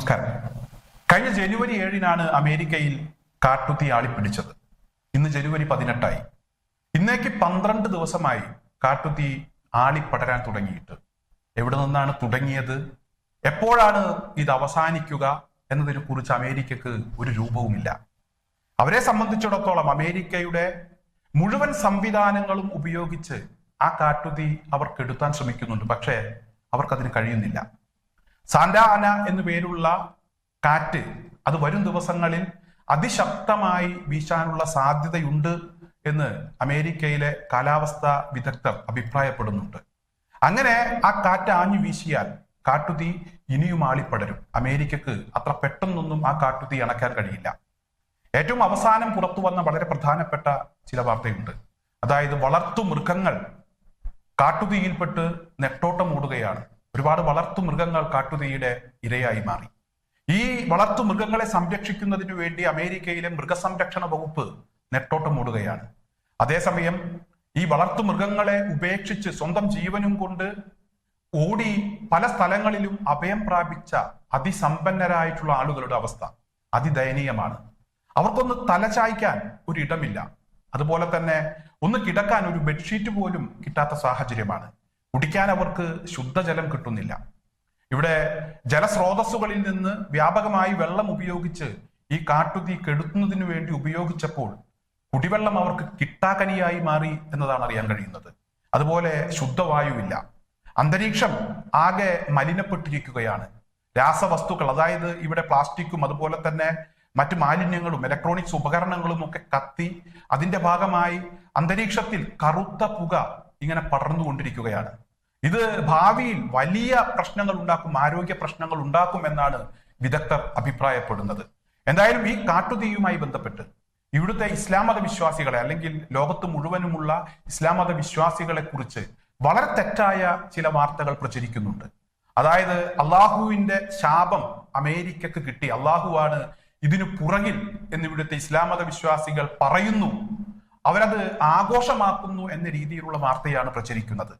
നമസ്കാരം. കഴിഞ്ഞ ജനുവരി ഏഴിനാണ് അമേരിക്കയിൽ കാട്ടുതീ ആളിപ്പിടിച്ചത്. ഇന്ന് ജനുവരി പതിനെട്ടായി. ഇന്നേക്ക് പന്ത്രണ്ട് ദിവസമായി കാട്ടുതീ ആളിപ്പടരാൻ തുടങ്ങിയിട്ട്. എവിടെ നിന്നാണ് തുടങ്ങിയത്? എപ്പോഴാണ് ഇത് അവസാനിക്കുക എന്നതിനെ കുറിച്ച് അമേരിക്കക്ക് ഒരു രൂപവുമില്ല. അവരെ സംബന്ധിച്ചിടത്തോളം അമേരിക്കയുടെ മുഴുവൻ സംവിധാനങ്ങളും ഉപയോഗിച്ച് ആ കാട്ടുതീ അവർക്ക് കെടുത്താൻ ശ്രമിക്കുന്നുണ്ട്. പക്ഷേ അവർക്കതിന് കഴിയുന്നില്ല. സാന്റ ആന എന്നു പേരുള്ള കാറ്റ് അത് വരും ദിവസങ്ങളിൽ അതിശക്തമായി വീശാനുള്ള സാധ്യതയുണ്ട് എന്ന് അമേരിക്കയിലെ കാലാവസ്ഥ വിദഗ്ധർ അഭിപ്രായപ്പെടുന്നുണ്ട്. അങ്ങനെ ആ കാറ്റ് ആഞ്ഞു വീശിയാൽ കാട്ടുതീ ഇനിയും ആളിപ്പടരും. അമേരിക്കക്ക് അത്ര പെട്ടെന്നൊന്നും ആ കാട്ടുതീ അണക്കാൻ കഴിയില്ല. ഏറ്റവും അവസാനം പുറത്തു വന്ന വളരെ പ്രധാനപ്പെട്ട ചില വാർത്തയുണ്ട്. അതായത് വളർത്തു മൃഗങ്ങൾ കാട്ടുതീയിൽപ്പെട്ട് നെട്ടോട്ടം ഓടുകയാണ് ഒരുപാട് വളർത്തു മൃഗങ്ങൾ കാട്ടുതീയുടെ ഇരയായി മാറി. ഈ വളർത്തു മൃഗങ്ങളെ സംരക്ഷിക്കുന്നതിന് വേണ്ടി അമേരിക്കയിലെ മൃഗസംരക്ഷണ വകുപ്പ് നെട്ടോട്ടം ഓടുകയാണ് അതേസമയം ഈ വളർത്തു മൃഗങ്ങളെ ഉപേക്ഷിച്ച് സ്വന്തം ജീവനും കൊണ്ട് ഓടി പല സ്ഥലങ്ങളിലും അഭയം പ്രാപിച്ച അതിസമ്പന്നരായിട്ടുള്ള ആളുകളുടെ അവസ്ഥ അതിദയനീയമാണ്. അവർക്കൊന്ന് തലചായ്ക്കാൻ ഒരിടമില്ല. അതുപോലെ തന്നെ ഒന്ന് കിടക്കാൻ ഒരു ബെഡ്ഷീറ്റ് പോലും കിട്ടാത്ത സാഹചര്യമാണ്. കുടിക്കാൻ അവർക്ക് ശുദ്ധജലം കിട്ടുന്നില്ല. ഇവിടെ ജലസ്രോതസ്സുകളിൽ നിന്ന് വ്യാപകമായി വെള്ളം ഉപയോഗിച്ച് ഈ കാട്ടുതീ കെടുത്തുന്നതിന് വേണ്ടി ഉപയോഗിച്ചപ്പോൾ കുടിവെള്ളം അവർക്ക് കിട്ടാക്കനിയായി മാറി എന്നതാണ് അറിയാൻ കഴിയുന്നത്. അതുപോലെ ശുദ്ധവായുവില്ല. അന്തരീക്ഷം ആകെ മലിനപ്പെട്ടിരിക്കുകയാണ്. രാസവസ്തുക്കൾ അതായത് ഇവിടെ പ്ലാസ്റ്റിക്കും അതുപോലെ തന്നെ മറ്റു മാലിന്യങ്ങളും ഇലക്ട്രോണിക്സ് ഉപകരണങ്ങളും ഒക്കെ കത്തി അതിന്റെ ഭാഗമായി അന്തരീക്ഷത്തിൽ കറുത്ത പുക ഇങ്ങനെ പടർന്നുകൊണ്ടിരിക്കുകയാണ്. ഇത് ഭാവിയിൽ വലിയ പ്രശ്നങ്ങൾ ഉണ്ടാക്കും ആരോഗ്യ പ്രശ്നങ്ങൾ ഉണ്ടാക്കും എന്നാണ് വിദഗ്ധർ അഭിപ്രായപ്പെടുന്നത്. എന്തായാലും ഈ കാട്ടുതീയുമായി ബന്ധപ്പെട്ട് ഇവിടുത്തെ ഇസ്ലാം മത വിശ്വാസികളെ അല്ലെങ്കിൽ ലോകത്ത് മുഴുവനുമുള്ള ഇസ്ലാം മത വിശ്വാസികളെ കുറിച്ച് വളരെ തെറ്റായ ചില വാർത്തകൾ പ്രചരിക്കുന്നുണ്ട്. അതായത് അള്ളാഹുവിന്റെ ശാപം അമേരിക്കക്ക് കിട്ടി. അള്ളാഹുവാണ് ഇതിനു പുറകിൽ എന്നിവിടുത്തെ ഇസ്ലാം മത വിശ്വാസികൾ പറയുന്നു. അവരത് ആഘോഷമാക്കുന്നു എന്ന രീതിയിലുള്ള വാർത്തയാണ് പ്രചരിക്കുന്നത്.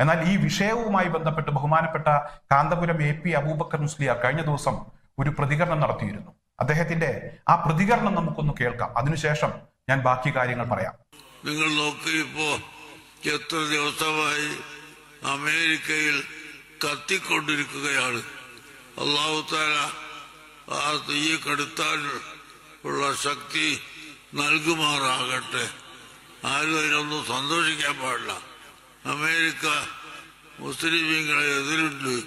എന്നാൽ ഈ വിഷയവുമായി ബന്ധപ്പെട്ട് ബഹുമാനപ്പെട്ട കാന്തപുരം എ പി അബൂബക്കർ മുസ്ലിയാർ കഴിഞ്ഞ ദിവസം ഒരു പ്രതികരണം നടത്തിയിരുന്നു. അദ്ദേഹത്തിന്റെ ആ പ്രതികരണം നമുക്കൊന്ന് കേൾക്കാം. അതിനുശേഷം ഞാൻ ബാക്കി കാര്യങ്ങൾ പറയാം. നിങ്ങൾ നോക്ക് ഇപ്പോ എത്ര ദിവസമായി അമേരിക്കയിൽ കത്തിക്കൊണ്ടിരിക്കുകയാണ്. അള്ളാഹുത്താര ആ തീ കടുത്താൻ ഉള്ള ശക്തി നൽകുമാറാകട്ടെ. ആരും അതിനൊന്നും സന്തോഷിക്കാൻ പാടില്ല. അമേരിക്ക മുസ്ലിമീങ്ങളെ എതിരുണ്ട്.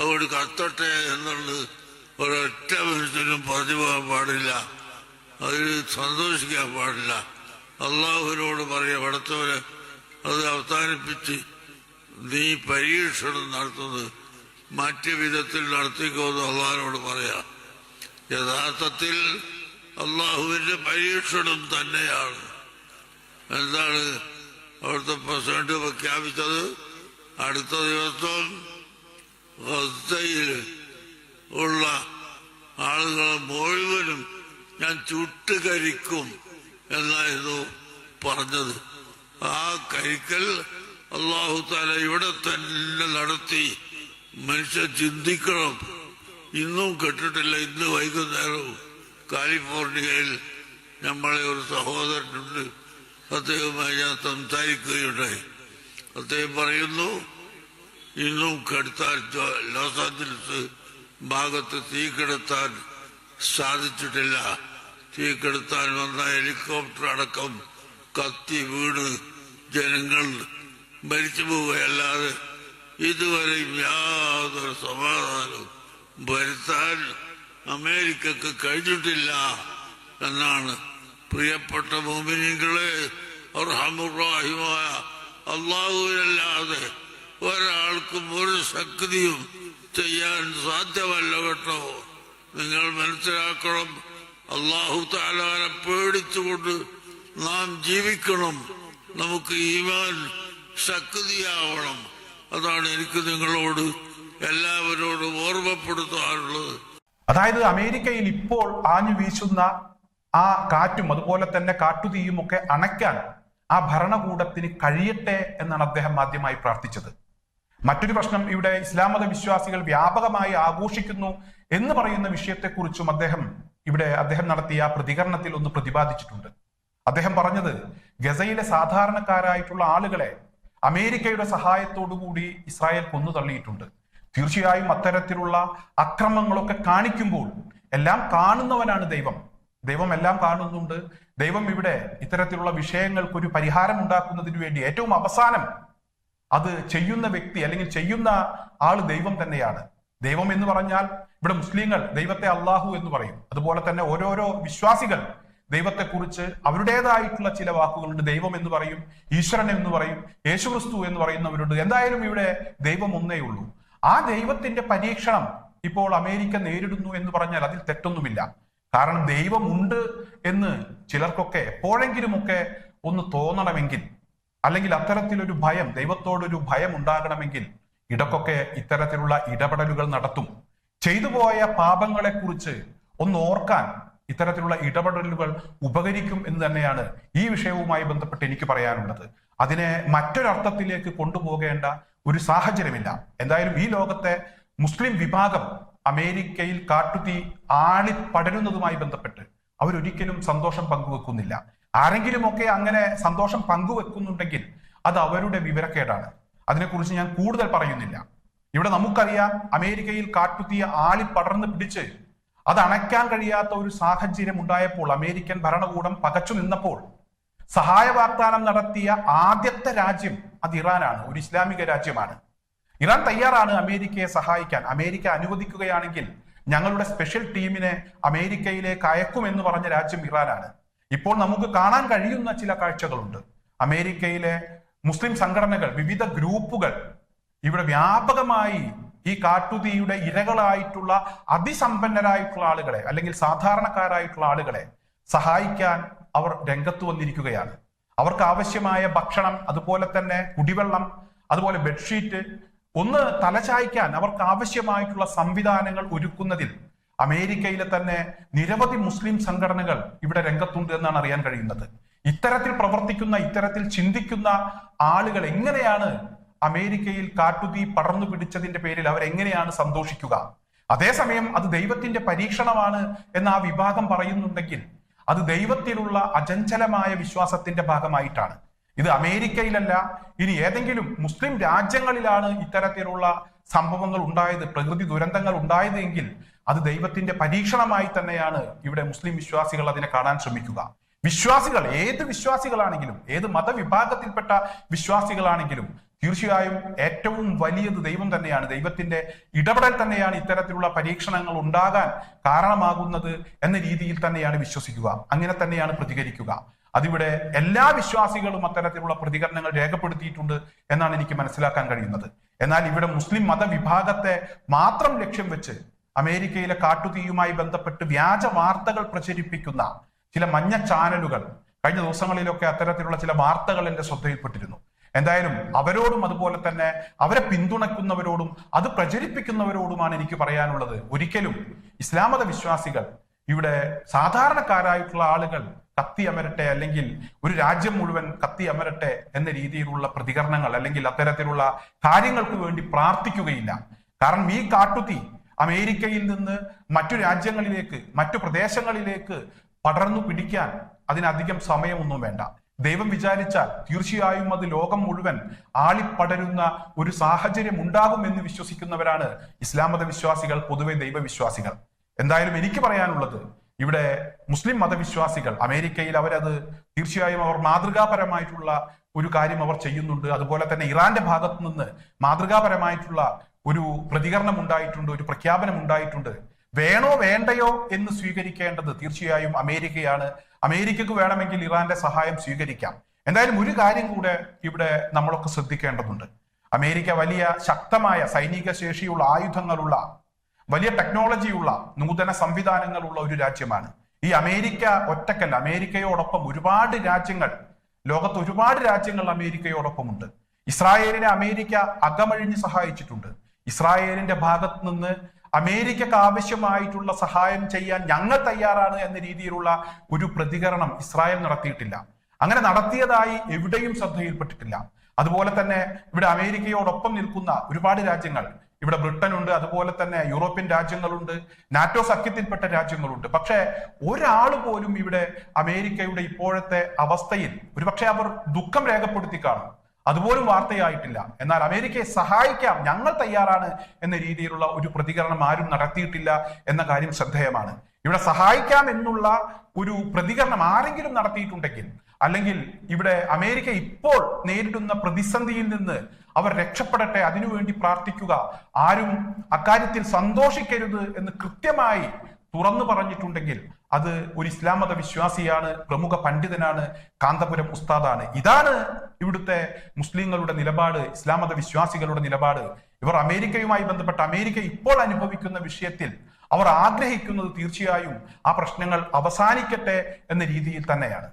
അതുകൊണ്ട് കത്തട്ടെ എന്നുള്ളത് ഒരൊറ്റ മനുഷ്യനും പറഞ്ഞു പോകാൻ പാടില്ല. അതിൽ സന്തോഷിക്കാൻ പാടില്ല. അള്ളാഹുവിനോട് പറയാം അടുത്തവരെ അത് അവസാനിപ്പിച്ച് നീ പരീക്ഷണം നടത്തുന്നത് മറ്റു വിധത്തിൽ നടത്തിക്കോന്ന് അള്ളാഹിനോട് പറയാം. യഥാർത്ഥത്തിൽ അള്ളാഹുവിന്റെ പരീക്ഷണം തന്നെയാണ്. എന്താണ് അവിടുത്തെ പ്രസിഡന്റ് പ്രഖ്യാപിച്ചത്? അടുത്ത ദിവസം ഉള്ള ആളുകളെ മുഴുവനും ഞാൻ ചുട്ടുകരിക്കും എന്നായിരുന്നു പറഞ്ഞത്. ആ കരിക്കൽ അള്ളാഹു താല ഇവിടെ തന്നെ നടത്തി. മനുഷ്യ ചിന്തിക്കണം. ഇന്നും കെട്ടിട്ടില്ല ഇന്ന് വൈകുന്നേരവും കാലിഫോർണിയയിൽ നമ്മളെ ഒരു സഹോദരനുണ്ട്. അദ്ദേഹവുമായി ഞാൻ സംസാരിക്കുകയുണ്ടായി. അദ്ദേഹം പറയുന്നു ഇന്നും കെടുത്താൻ ലോസ് ആഞ്ചലസ് ഭാഗത്ത് തീ കെടുത്താൻ സാധിച്ചിട്ടില്ല. തീ കെടുത്താൻ വന്ന ഹെലികോപ്റ്റർ അടക്കം കത്തി വീണ് ജനങ്ങൾ മരിച്ചു പോവുകയല്ലാതെ ഇതുവരെയും യാതൊരു സമാധാനവും വരുത്താൻ അമേരിക്കക്ക് കഴിഞ്ഞിട്ടില്ല എന്നാണ് പ്രിയപ്പെട്ട മോമിനികളെ അർഹമുറാഹിമായ അള്ളാഹുവിനല്ലാതെ ഒരാൾക്കും ഒരു ശക്തിയും ചെയ്യാൻ സാധ്യമല്ല കേട്ടോ. നിങ്ങൾ മനസ്സിലാക്കണം അള്ളാഹു താലാനെ പേടിച്ചുകൊണ്ട് നാം ജീവിക്കണം. നമുക്ക് ഈമാൻ ശക്തിയാവണം. അതാണ് എനിക്ക് നിങ്ങളോട് എല്ലാവരോടും ഓർമ്മപ്പെടുത്താറുള്ളത് അതായത് അമേരിക്കയിൽ ഇപ്പോൾ ആഞ്ഞു വീശുന്ന ആ കാറ്റും അതുപോലെ തന്നെ കാട്ടുതീയും ഒക്കെ അണയ്ക്കാൻ ആ ഭരണകൂടത്തിന് കഴിയട്ടെ എന്നാണ് അദ്ദേഹം ആദ്യമായി പ്രാർത്ഥിച്ചത്. മറ്റൊരു പ്രശ്നം ഇവിടെ ഇസ്ലാം മത വിശ്വാസികൾ വ്യാപകമായി ആഘോഷിക്കുന്നു എന്ന് പറയുന്ന വിഷയത്തെക്കുറിച്ചും അദ്ദേഹം ഇവിടെ അദ്ദേഹം നടത്തിയ പ്രതികരണത്തിൽ ഒന്ന് പ്രതിപാദിച്ചിട്ടുണ്ട്. അദ്ദേഹം പറഞ്ഞത് ഗസയിലെ സാധാരണക്കാരായിട്ടുള്ള ആളുകളെ അമേരിക്കയുടെ സഹായത്തോടുകൂടി ഇസ്രായേൽ കൊന്നു തള്ളിയിട്ടുണ്ട് തീർച്ചയായും അത്തരത്തിലുള്ള അക്രമങ്ങളൊക്കെ കാണിക്കുമ്പോൾ എല്ലാം കാണുന്നവനാണ് ദൈവം. ദൈവം എല്ലാം കാണുന്നുണ്ട്. ദൈവം ഇവിടെ ഇത്തരത്തിലുള്ള വിഷയങ്ങൾക്ക് ഒരു പരിഹാരം ഉണ്ടാക്കുന്നതിന് വേണ്ടി ഏറ്റവും അവസാനം അത് ചെയ്യുന്ന വ്യക്തി അല്ലെങ്കിൽ ചെയ്യുന്ന ആൾ ദൈവം തന്നെയാണ്. ദൈവം എന്ന് പറഞ്ഞാൽ ഇവിടെ മുസ്ലിങ്ങൾ ദൈവത്തെ അള്ളാഹു എന്ന് പറയും. അതുപോലെ തന്നെ ഓരോരോ വിശ്വാസികൾ ദൈവത്തെക്കുറിച്ച് അവരുടേതായിട്ടുള്ള ചില വാക്കുകളുണ്ട്. ദൈവം എന്ന് പറയും ഈശ്വരൻ എന്ന് പറയും യേശുക്രിസ്തു എന്ന് പറയുന്നവരുണ്ട്. എന്തായാലും ഇവിടെ ദൈവം ഒന്നേ ഉള്ളൂ. ആ ദൈവത്തിന്റെ പരീക്ഷണം ഇപ്പോൾ അമേരിക്ക നേരിടുന്നു എന്ന് പറഞ്ഞാൽ അതിൽ തെറ്റൊന്നുമില്ല. കാരണം ദൈവമുണ്ട് എന്ന് ചിലർക്കൊക്കെ എപ്പോഴെങ്കിലുമൊക്കെ ഒന്ന് തോന്നണമെങ്കിൽ അല്ലെങ്കിൽ അത്തരത്തിലൊരു ഭയം ദൈവത്തോടൊരു ഭയം ഉണ്ടാകണമെങ്കിൽ ഇടക്കൊക്കെ ഇത്തരത്തിലുള്ള ഇടപെടലുകൾ നടത്തും. ചെയ്തുപോയ പാപങ്ങളെ കുറിച്ച് ഒന്ന് ഓർക്കാൻ ഇത്തരത്തിലുള്ള ഇടപെടലുകൾ ഉപകരിക്കും എന്ന് തന്നെയാണ് ഈ വിഷയവുമായി ബന്ധപ്പെട്ട് എനിക്ക് പറയാനുള്ളത്. അതിനെ മറ്റൊരർത്ഥത്തിലേക്ക് കൊണ്ടുപോകേണ്ട ഒരു സാഹചര്യമില്ല. എന്തായാലും ഈ ലോകത്തെ മുസ്ലിം വിഭാഗം അമേരിക്കയിൽ കാട്ടുതീ ആളി പടരുന്നതുമായി ബന്ധപ്പെട്ട് അവരൊരിക്കലും സന്തോഷം പങ്കുവെക്കുന്നില്ല. ആരെങ്കിലുമൊക്കെ അങ്ങനെ സന്തോഷം പങ്കുവെക്കുന്നുണ്ടെങ്കിൽ അത് അവരുടെ വിവരക്കേടാണ്. അതിനെക്കുറിച്ച് ഞാൻ കൂടുതൽ പറയുന്നില്ല. ഇവിടെ നമുക്കറിയാം അമേരിക്കയിൽ കാട്ടുതീ ആളി ആളിപ്പടർന്ന് പിടിച്ച് അത് അണയ്ക്കാൻ കഴിയാത്ത ഒരു സാഹചര്യം ഉണ്ടായപ്പോൾ അമേരിക്കൻ ഭരണകൂടം പകച്ചു നിന്നപ്പോൾ സഹായ വാഗ്ദാനം നടത്തിയ ആദ്യത്തെ രാജ്യം അത് ഇറാനാണ് ഒരു ഇസ്ലാമിക രാജ്യമാണ്. ഇറാൻ തയ്യാറാണ് അമേരിക്കയെ സഹായിക്കാൻ. അമേരിക്ക അനുവദിക്കുകയാണെങ്കിൽ ഞങ്ങളുടെ സ്പെഷ്യൽ ടീമിനെ അമേരിക്കയിലേക്ക് അയക്കും എന്ന് പറഞ്ഞ രാജ്യം ഇറാനാണ്. ഇപ്പോൾ നമുക്ക് കാണാൻ കഴിയുന്ന ചില കാഴ്ചകളുണ്ട്. അമേരിക്കയിലെ മുസ്ലിം സംഘടനകൾ വിവിധ ഗ്രൂപ്പുകൾ ഇവിടെ വ്യാപകമായി ഈ കാട്ടുതീയുടെ ഇരകളായിട്ടുള്ള അതിസമ്പന്നരായിട്ടുള്ള ആളുകളെ അല്ലെങ്കിൽ സാധാരണക്കാരായിട്ടുള്ള ആളുകളെ സഹായിക്കാൻ അവർ രംഗത്ത് വന്നിരിക്കുകയാണ്. അവർക്ക് ആവശ്യമായ ഭക്ഷണം അതുപോലെ തന്നെ കുടിവെള്ളം അതുപോലെ ബെഡ്ഷീറ്റ് ഒന്ന് തലചായ്ക്കാൻ അവർക്ക് ആവശ്യമായിട്ടുള്ള സംവിധാനങ്ങൾ ഒരുക്കുന്നതിൽ അമേരിക്കയിലെ തന്നെ നിരവധി മുസ്ലിം സംഘടനകൾ ഇവിടെ രംഗത്തുണ്ട് എന്നാണ് അറിയാൻ കഴിയുന്നത്. ഇത്തരത്തിൽ പ്രവർത്തിക്കുന്ന ഇത്തരത്തിൽ ചിന്തിക്കുന്ന ആളുകൾ എങ്ങനെയാണ് അമേരിക്കയിൽ കാട്ടുതീ പടർന്നു പിടിച്ചതിന്റെ പേരിൽ അവരെങ്ങനെയാണ് സന്തോഷിക്കുക? അതേസമയം അത് ദൈവത്തിന്റെ പരീക്ഷണമാണ് എന്ന് ആ വിഭാഗം പറയുന്നുണ്ടെങ്കിൽ അത് ദൈവത്തിലുള്ള അചഞ്ചലമായ വിശ്വാസത്തിന്റെ ഭാഗമായിട്ടാണ്. ഇത് അമേരിക്കയിലല്ല ഇനി ഏതെങ്കിലും മുസ്ലിം രാജ്യങ്ങളിലാണ് ഇത്തരത്തിലുള്ള സംഭവങ്ങൾ ഉണ്ടായത് പ്രകൃതി ദുരന്തങ്ങൾ ഉണ്ടായത് എങ്കിൽ അത് ദൈവത്തിന്റെ പരീക്ഷണമായി തന്നെയാണ് ഇവിടെ മുസ്ലിം വിശ്വാസികൾ അതിനെ കാണാൻ ശ്രമിക്കുക. വിശ്വാസികൾ ഏത് വിശ്വാസികളാണെങ്കിലും ഏത് മതവിഭാഗത്തിൽപ്പെട്ട വിശ്വാസികളാണെങ്കിലും തീർച്ചയായും ഏറ്റവും വലിയത് ദൈവം തന്നെയാണ്. ദൈവത്തിന്റെ ഇടപെടൽ തന്നെയാണ് ഇത്തരത്തിലുള്ള പരീക്ഷണങ്ങൾ ഉണ്ടാകാൻ കാരണമാകുന്നത് എന്ന രീതിയിൽ തന്നെയാണ് വിശ്വസിക്കുക. അങ്ങനെ തന്നെയാണ് പ്രതികരിക്കുക. അതിവിടെ എല്ലാ വിശ്വാസികളും അത്തരത്തിലുള്ള പ്രതികരണങ്ങൾ രേഖപ്പെടുത്തിയിട്ടുണ്ട് എന്നാണ് എനിക്ക് മനസ്സിലാക്കാൻ കഴിയുന്നത്. എന്നാൽ ഇവിടെ മുസ്ലിം മതവിഭാഗത്തെ മാത്രം ലക്ഷ്യം വെച്ച് അമേരിക്കയിലെ കാട്ടുതീയുമായി ബന്ധപ്പെട്ട് വ്യാജ വാർത്തകൾ പ്രചരിപ്പിക്കുന്ന ചില മഞ്ഞ ചാനലുകൾ കഴിഞ്ഞ ദിവസങ്ങളിലൊക്കെ അത്തരത്തിലുള്ള ചില വാർത്തകൾ എന്റെ ശ്രദ്ധയിൽപ്പെട്ടിരുന്നു. എന്തായാലും അവരോടും അതുപോലെ തന്നെ അവരെ പിന്തുണയ്ക്കുന്നവരോടും അത് പ്രചരിപ്പിക്കുന്നവരോടുമാണ് എനിക്ക് പറയാനുള്ളത്. ഒരിക്കലും ഇസ്ലാമത വിശ്വാസികൾ ഇവിടെ സാധാരണക്കാരായിട്ടുള്ള ആളുകൾ കത്തി അമരട്ടെ അല്ലെങ്കിൽ ഒരു രാജ്യം മുഴുവൻ കത്തി അമരട്ടെ എന്ന രീതിയിലുള്ള പ്രതികരണങ്ങൾ അല്ലെങ്കിൽ അത്തരത്തിലുള്ള കാര്യങ്ങൾക്ക് വേണ്ടി പ്രാർത്ഥിക്കുകയില്ല. കാരണം ഈ കാട്ടുത്തി അമേരിക്കയിൽ നിന്ന് മറ്റു രാജ്യങ്ങളിലേക്ക് മറ്റു പ്രദേശങ്ങളിലേക്ക് പടർന്നു പിടിക്കാൻ അതിനധികം സമയമൊന്നും വേണ്ട. ദൈവം വിചാരിച്ചാൽ തീർച്ചയായും അത് ലോകം മുഴുവൻ ആളിപ്പടരുന്ന ഒരു സാഹചര്യം ഉണ്ടാകുമെന്ന് വിശ്വസിക്കുന്നവരാണ് ഇസ്ലാം മത വിശ്വാസികൾ പൊതുവെ ദൈവവിശ്വാസികൾ. എന്തായാലും എനിക്ക് പറയാനുള്ളത് ഇവിടെ മുസ്ലിം മതവിശ്വാസികൾ അമേരിക്കയിൽ അവരത് തീർച്ചയായും അവർ മാതൃകാപരമായിട്ടുള്ള ഒരു കാര്യം അവർ ചെയ്യുന്നുണ്ട്. അതുപോലെ തന്നെ ഇറാന്റെ ഭാഗത്തു നിന്ന് മാതൃകാപരമായിട്ടുള്ള ഒരു പ്രതികരണം ഉണ്ടായിട്ടുണ്ട് ഒരു പ്രഖ്യാപനം ഉണ്ടായിട്ടുണ്ട്. വേണോ വേണ്ടയോ എന്ന് സ്വീകരിക്കേണ്ടത് തീർച്ചയായും അമേരിക്കയാണ്. അമേരിക്കക്ക് വേണമെങ്കിൽ ഇറാന്റെ സഹായം സ്വീകരിക്കാം. എന്തായാലും ഒരു കാര്യം കൂടെ ഇവിടെ നമ്മളൊക്കെ ശ്രദ്ധിക്കേണ്ടതുണ്ട്. അമേരിക്ക വലിയ ശക്തമായ സൈനിക ശേഷിയുള്ള ആയുധങ്ങളുള്ള വലിയ ടെക്നോളജിയുള്ള നൂതന സംവിധാനങ്ങളുള്ള ഒരു രാജ്യമാണ്. ഈ അമേരിക്ക ഒറ്റക്കല്ല അമേരിക്കയോടൊപ്പം ഒരുപാട് രാജ്യങ്ങൾ ലോകത്ത് ഒരുപാട് രാജ്യങ്ങൾ അമേരിക്കയോടൊപ്പമുണ്ട്. ഇസ്രായേലിനെ അമേരിക്ക അകമഴിഞ്ഞ് സഹായിച്ചിട്ടുണ്ട്. ഇസ്രായേലിന്റെ ഭാഗത്ത് നിന്ന് അമേരിക്കക്ക് ആവശ്യമായിട്ടുള്ള സഹായം ചെയ്യാൻ ഞങ്ങൾ തയ്യാറാണ് എന്ന രീതിയിലുള്ള ഒരു പ്രതികരണം ഇസ്രായേൽ നടത്തിയിട്ടില്ല. അങ്ങനെ നടത്തിയതായി എവിടെയും ശ്രദ്ധയിൽപ്പെട്ടിട്ടില്ല. അതുപോലെ തന്നെ ഇവിടെ അമേരിക്കയോടൊപ്പം നിൽക്കുന്ന ഒരുപാട് രാജ്യങ്ങൾ. ഇവിടെ ബ്രിട്ടൻ ഉണ്ട് അതുപോലെ തന്നെ യൂറോപ്യൻ രാജ്യങ്ങളുണ്ട് നാറ്റോ സഖ്യത്തിൽപ്പെട്ട രാജ്യങ്ങളുണ്ട്. പക്ഷേ ഒരാൾ പോലും ഇവിടെ അമേരിക്കയുടെ ഇപ്പോഴത്തെ അവസ്ഥയിൽ ഒരുപക്ഷെ അവർ ദുഃഖം രേഖപ്പെടുത്തി കാണും. അതുപോലും വാർത്തയായിട്ടില്ല. എന്നാൽ അമേരിക്കയെ സഹായിക്കാം ഞങ്ങൾ തയ്യാറാണ് എന്ന രീതിയിലുള്ള ഒരു പ്രതികരണം ആരും നടത്തിയിട്ടില്ല എന്ന കാര്യം ശ്രദ്ധേയമാണ്. ഇവിടെ സഹായിക്കാം എന്നുള്ള ഒരു പ്രതികരണം ആരെങ്കിലും നടത്തിയിട്ടുണ്ടെങ്കിൽ അല്ലെങ്കിൽ ഇവിടെ അമേരിക്ക ഇപ്പോൾ നേരിടുന്ന പ്രതിസന്ധിയിൽ നിന്ന് അവർ രക്ഷപ്പെടട്ടെ അതിനുവേണ്ടി പ്രാർത്ഥിക്കുക. ആരും അക്കാര്യത്തിൽ സന്തോഷിക്കരുത് എന്ന് കൃത്യമായി തുറന്നു പറഞ്ഞിട്ടുണ്ടെങ്കിൽ അത് ഒരു ഇസ്ലാം മത വിശ്വാസിയാണ് പ്രമുഖ പണ്ഡിതനാണ് കാന്തപുരം ഉസ്താദാണ്. ഇതാണ് ഇവിടുത്തെ മുസ്ലിങ്ങളുടെ നിലപാട് ഇസ്ലാം മത വിശ്വാസികളുടെ നിലപാട്. ഇവർ അമേരിക്കയുമായി ബന്ധപ്പെട്ട അമേരിക്ക ഇപ്പോൾ അനുഭവിക്കുന്ന വിഷയത്തിൽ അവർ ആഗ്രഹിക്കുന്നത് തീർച്ചയായും ആ പ്രശ്നങ്ങൾ അവസാനിക്കട്ടെ എന്ന രീതിയിൽ തന്നെയാണ്.